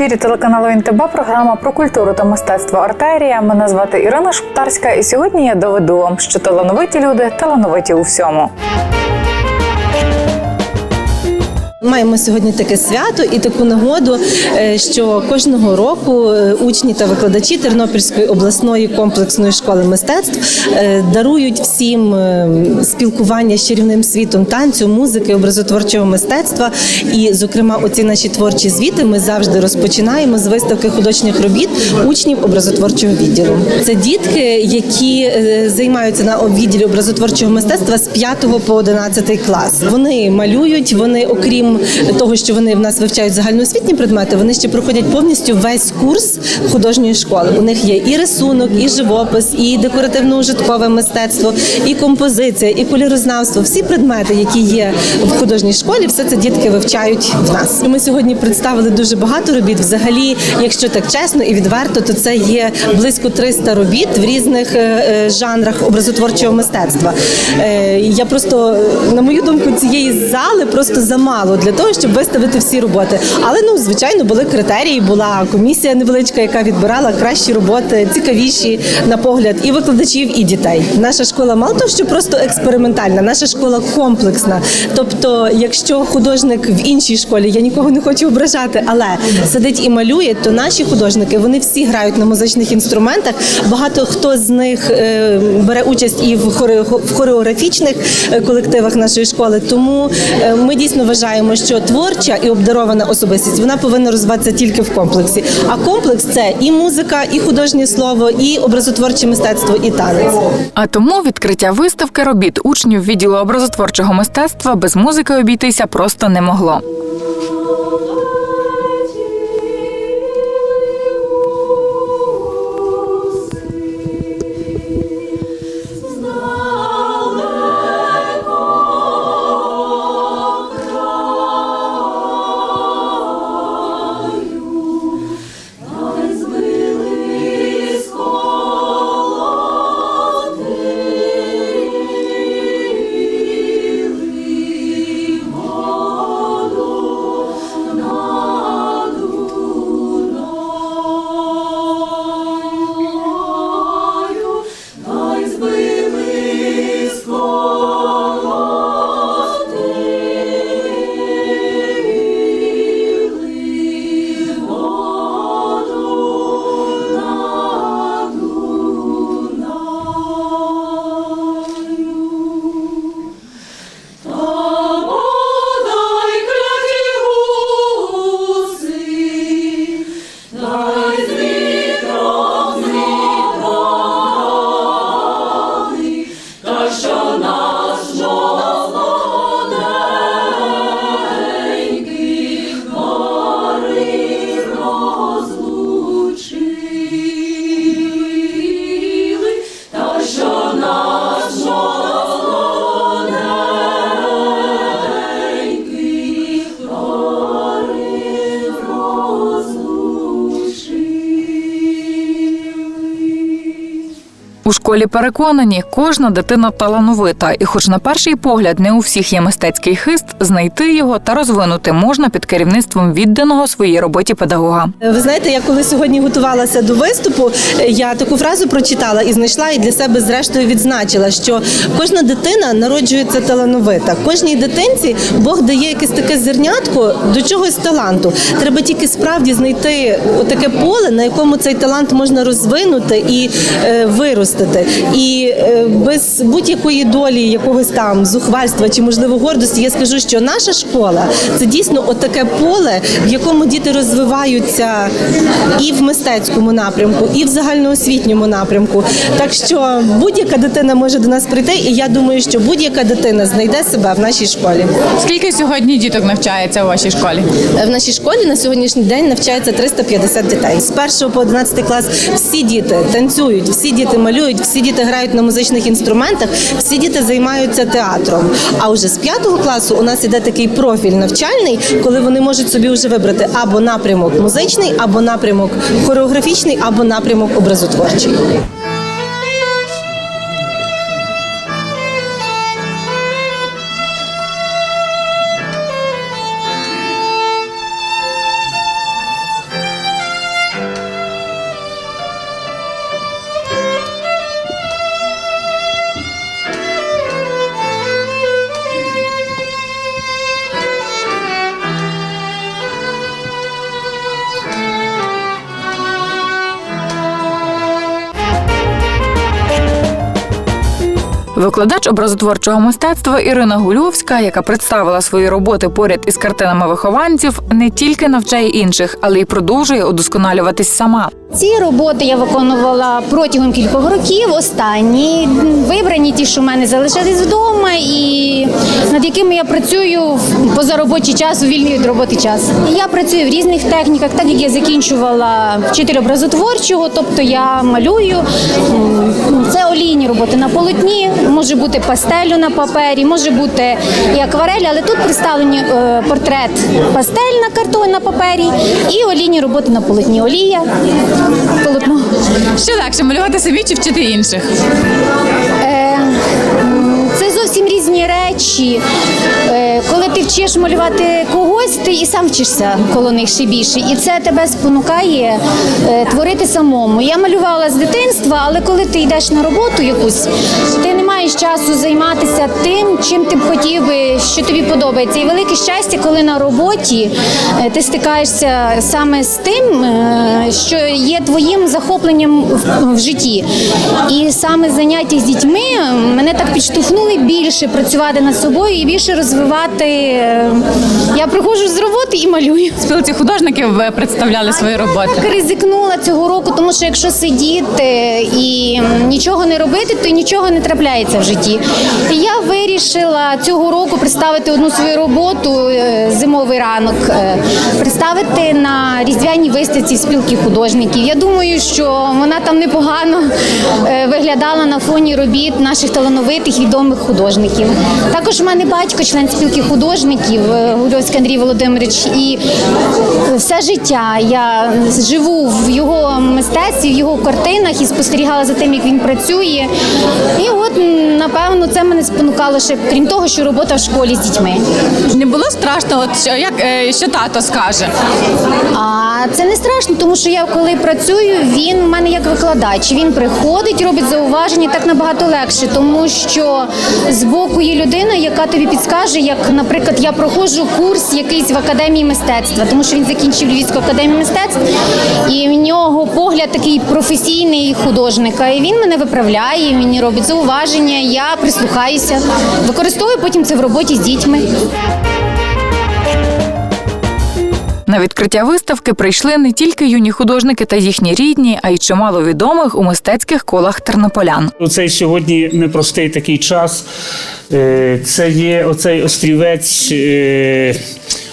ефірі телеканалу НТБ програма про культуру та мистецтво Артерія. Мене звати Ірина Шептарська, і сьогодні я доведу вам, що талановиті люди талановиті у всьому. Маємо сьогодні таке свято і таку нагоду, е, що кожного року е, учні та викладачі Тернопільської обласної комплексної школи мистецтв е, дарують всім спілкування з чарівним світом танцю, музики, образотворчого мистецтва. І, зокрема, оці наші творчі звіти ми завжди розпочинаємо з виставки художніх робіт учнів образотворчого відділу. Це дітки, які займаються на відділі образотворчого мистецтва з 5 по 11 клас. Вони малюють, вони, окрім того, що вони в нас вивчають загальноосвітні предмети, вони ще проходять повністю весь курс художньої школи. У них є і рисунок, і живопис, і декоративно-ужиткове мистецтво, і композиція, і кольорознавство. Всі предмети, які є в художній школі, все це дітки вивчають в нас. Ми сьогодні представили дуже багато робіт. Взагалі, якщо так чесно і відверто, то це є близько 300 робіт в різних е, е, жанрах образотворчого мистецтва. Е, Я просто, на мою думку, цієї зали просто замало для того, щоб виставити всі роботи. Але ну, звичайно, були критерії, була комісія невеличка, яка відбирала кращі роботи, цікавіші на погляд і викладачів, і дітей. Наша школа мало того, що просто експериментальна, наша школа комплексна. Тобто, якщо художник в іншій школі, я нікого не хочу ображати, але сидить і малює, то наші художники вони всі грають на музичних інструментах. Багато хто з них е, бере участь і в хоре- хореографічних е, колективах нашої школи. Тому е, ми дійсно вважаємо, що творча і обдарована особистість вона повинна розвиватися тільки в комплексі. А комплекс це і музика, і художнє слово, і образотворче мистецтво, і танець. А тому відкриття виставки робіт учнів відділу образотворчого мистецтва без музики обійтися просто не могло. У школі переконані, кожна дитина талановита, і, хоч на перший погляд не у всіх є мистецький хист, знайти його та розвинути можна під керівництвом відданого своїй роботі педагога. Ви знаєте, я коли сьогодні готувалася до виступу, я таку фразу прочитала і знайшла, і для себе зрештою відзначила, що кожна дитина народжується талановита. Кожній дитинці Бог дає якесь таке зернятко до чогось таланту. Треба тільки справді знайти таке поле, на якому цей талант можна розвинути і е, виростити. І е, без будь-якої долі, якогось там зухвальства чи можливо гордості, я скажу, що наша школа це дійсно отаке поле, в якому діти розвиваються і в мистецькому напрямку, і в загальноосвітньому напрямку. Так що будь-яка дитина може до нас прийти, і я думаю, що будь-яка дитина знайде себе в нашій школі. Скільки сьогодні діток навчається у вашій школі? В нашій школі на сьогоднішній день навчається 350 дітей. З 1 по 11 клас всі діти танцюють, всі діти малюють, всі діти грають на музичних інструментах, всі діти займаються театром. А вже з п'ятого класу у нас іде такий профіль навчальний, коли вони можуть собі вже вибрати або напрямок музичний, або напрямок хореографічний, або напрямок образотворчий. Викладач образотворчого мистецтва Ірина Гульовська, яка представила свої роботи поряд із картинами вихованців, не тільки навчає інших, але й продовжує удосконалюватись сама. Ці роботи я виконувала протягом кількох років. Останні вибрані ті, що в мене залишились вдома, і над якими я працюю в позаробочий час, у вільний від роботи час. Я працюю в різних техніках, так як я закінчувала вчитель образотворчого, тобто я малюю. Це олійні роботи на полотні, може бути пастелю на папері, може бути і акварель, але тут представлені е, портрет пастель на картоні на папері і олійні роботи на полотні. Олія, полотно. Що легше малювати самі чи вчити інших? Е, Це зовсім різні речі. Е, Коли ти вчиш малювати когось, ти і сам вчишся коло них ще більше. І це тебе спонукає е, творити самому. Я малювала з дитинства, але коли ти йдеш на роботу якусь, ти не маєш часу займатися тим, чим ти б хотів би, що тобі подобається. І велике щастя, коли на роботі е, ти стикаєшся саме з тим, е, що є твоїм захопленням в, житті. І саме заняття з дітьми мене так підштовхнули більше працювати над собою і більше розвивати. е, Я приходжу з роботи і малюю. Спілці художників представляли свої роботи. Так ризикнула цього року, тому що якщо сидіти і нічого не робити, то нічого не трапляється в житті. І я вирішила цього року представити одну свою роботу е, зимовий ранок, е, представити на різдвяній виставці спілки художників. Я думаю, що вона там непогано е, виглядала на фоні робіт наших талановитих відомих художників. Також в мене батько, член спілки художників Гульовський Андрій Володимирович, і все життя я живу в його мистецтві, в його картинах і спостерігала за тим, як він працює. І от напевно це мене спонукало ще, крім того, що робота в школі з дітьми. Не було страшно, от що як е, що тато скаже? А це не страшно, тому що я коли працюю, він в мене як викладач. Він приходить, робить зауваження так набагато легше, тому що з боку є людина, яка тобі підскаже, як, наприклад, я проходжу курс якийсь в академії мистецтва, тому що він закінчив Львівську академію мистецтв, і в нього погляд такий професійний художника. І він мене виправляє, мені робить зауваження. Я прислухаюся, використовую потім це в роботі з дітьми. На відкриття виставки прийшли не тільки юні художники та їхні рідні, а й чимало відомих у мистецьких колах тернополян. Цей сьогодні непростий такий час. Е, Це є оцей острівець е,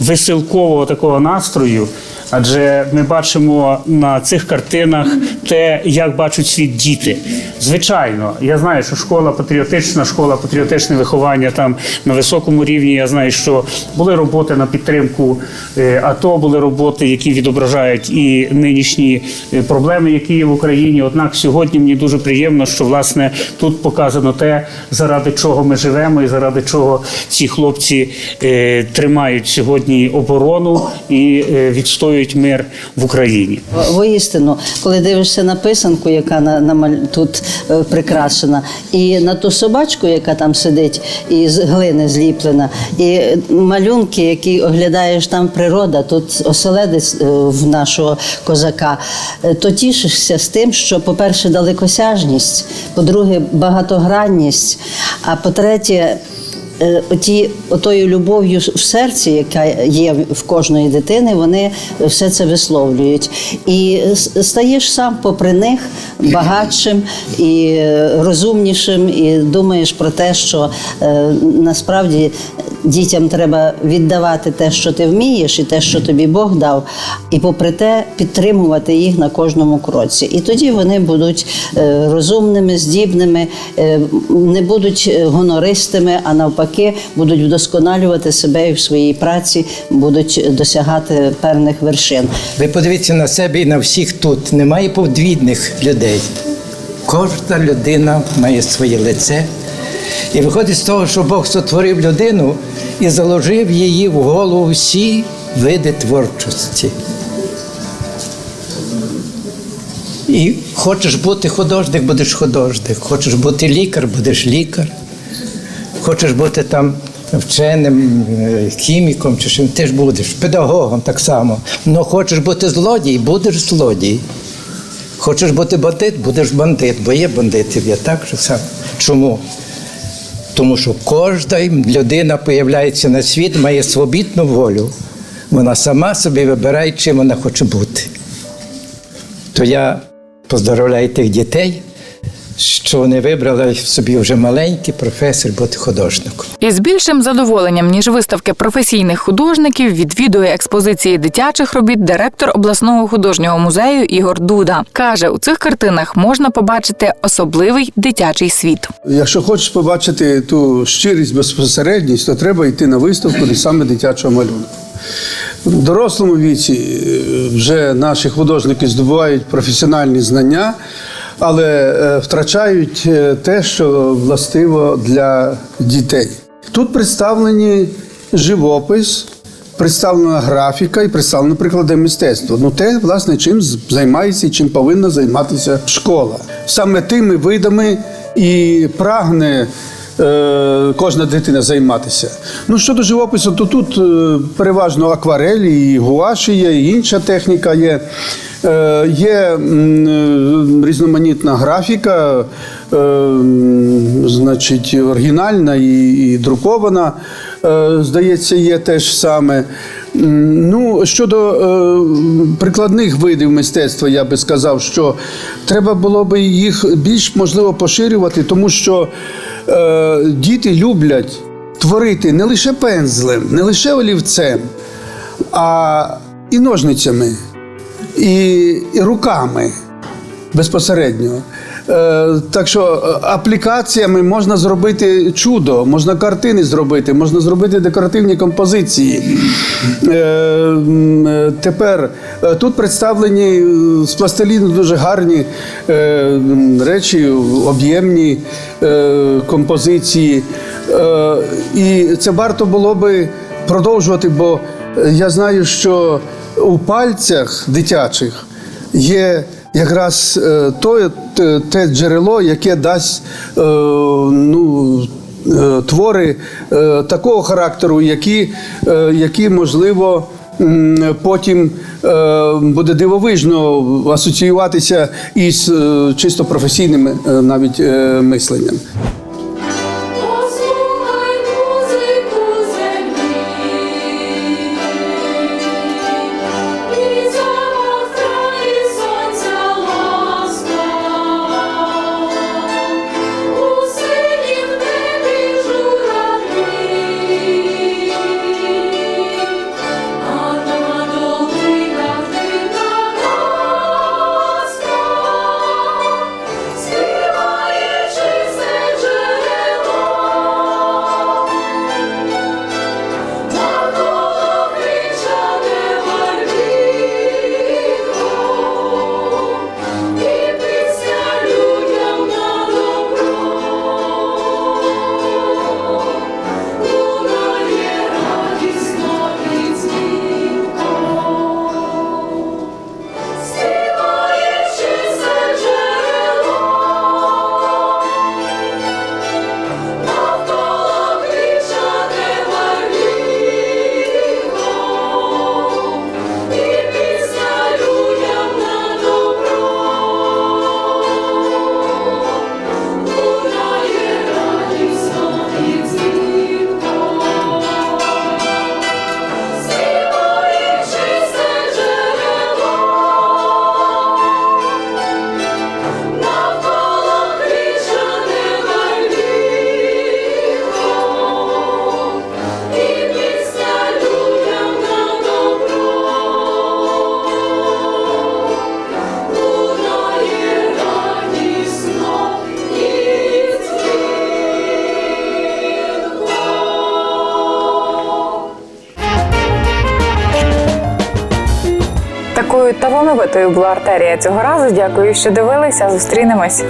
веселкового такого настрою. Адже ми бачимо на цих картинах те, як бачать світ діти. Звичайно, я знаю, що школа патріотична, школа патріотичне виховання там на високому рівні. Я знаю, що були роботи на підтримку е, АТО, були роботи, які відображають і нинішні е, проблеми, які є в Україні. Однак сьогодні мені дуже приємно, що власне тут показано те, заради чого ми живемо, і заради чого ці хлопці е, тримають сьогодні оборону і відстоюють мир в Україні. Воістину, коли дивишся на писанку, яка на, на тут е, прикрашена, і на ту собачку, яка там сидить, і з глини зліплена, і малюнки, які оглядаєш там природа, тут оселедець е, в нашого козака, е, то тішишся з тим, що, по-перше, далекосяжність, по-друге, багатогранність, а по-третє, оті, отою любов'ю в серці, яка є в кожної дитини, вони все це висловлюють. І стаєш сам попри них багатшим і е, розумнішим, і думаєш про те, що е, насправді дітям треба віддавати те, що ти вмієш, і те, що тобі Бог дав, і попри те підтримувати їх на кожному кроці. І тоді вони будуть е, розумними, здібними, е, не будуть е, гонористими, а навпаки, будуть вдосконалювати себе і в своїй праці, будуть досягати певних вершин. Ви подивіться на себе і на всіх тут. Немає подвідних людей. Кожна людина має своє лице. І виходить з того, що Бог сотворив людину і заложив її в голову всі види творчості. І хочеш бути художник, будеш художник. Хочеш бути лікар, будеш лікар. Хочеш бути там вченим, е, хіміком чи чим, ти ж будеш, педагогом так само. Ну хочеш бути злодій, будеш злодій. Хочеш бути бандит, будеш бандит, бо є бандитів, я так же сам. Чому? Тому що кожна людина появляється на світ, має свобідну волю. Вона сама собі вибирає, чим вона хоче бути. То я поздоровляю тих дітей, що вони вибрали собі вже маленький професор бути художником. І з більшим задоволенням, ніж виставки професійних художників, відвідує експозиції дитячих робіт директор обласного художнього музею Ігор Дуда. Каже, у цих картинах можна побачити особливий дитячий світ. Якщо хочеш побачити ту щирість, безпосередність, то треба йти на виставку де саме дитячого малюнку. В дорослому віці е, вже наші художники здобувають професіональні знання, але е, втрачають е, те, що властиво для дітей. Тут представлені живопис, представлена графіка і представлено приклади мистецтва. Ну те, власне, чим займається і чим повинна займатися школа. Саме тими видами і прагне. е, Кожна дитина займатися. Ну щодо живопису, то тут переважно акварелі, і гуаші є, і інша техніка є. Е, Є різноманітна графіка, е, значить, оригінальна і, друкована. Е, Здається, є теж саме. Ну, щодо прикладних видів мистецтва, я би сказав, що треба було би їх більш можливо поширювати, тому що діти люблять творити не лише пензлем, не лише олівцем, а і ножницями, і, і руками безпосередньо. Е, так що е, аплікаціями можна зробити чудо, можна картини зробити, можна зробити декоративні композиції. Е, тепер тут представлені з пластиліну дуже гарні речі, об'ємні композиції. І це варто було би продовжувати, бо я знаю, що у пальцях дитячих є якраз е, те, те джерело, яке дасть е, ну, е, твори такого характеру, які, які можливо. Потім буде дивовижно асоціюватися із чисто професійним навіть мисленням. Талановитою була артерія цього разу. Дякую, що дивилися. Зустрінемось.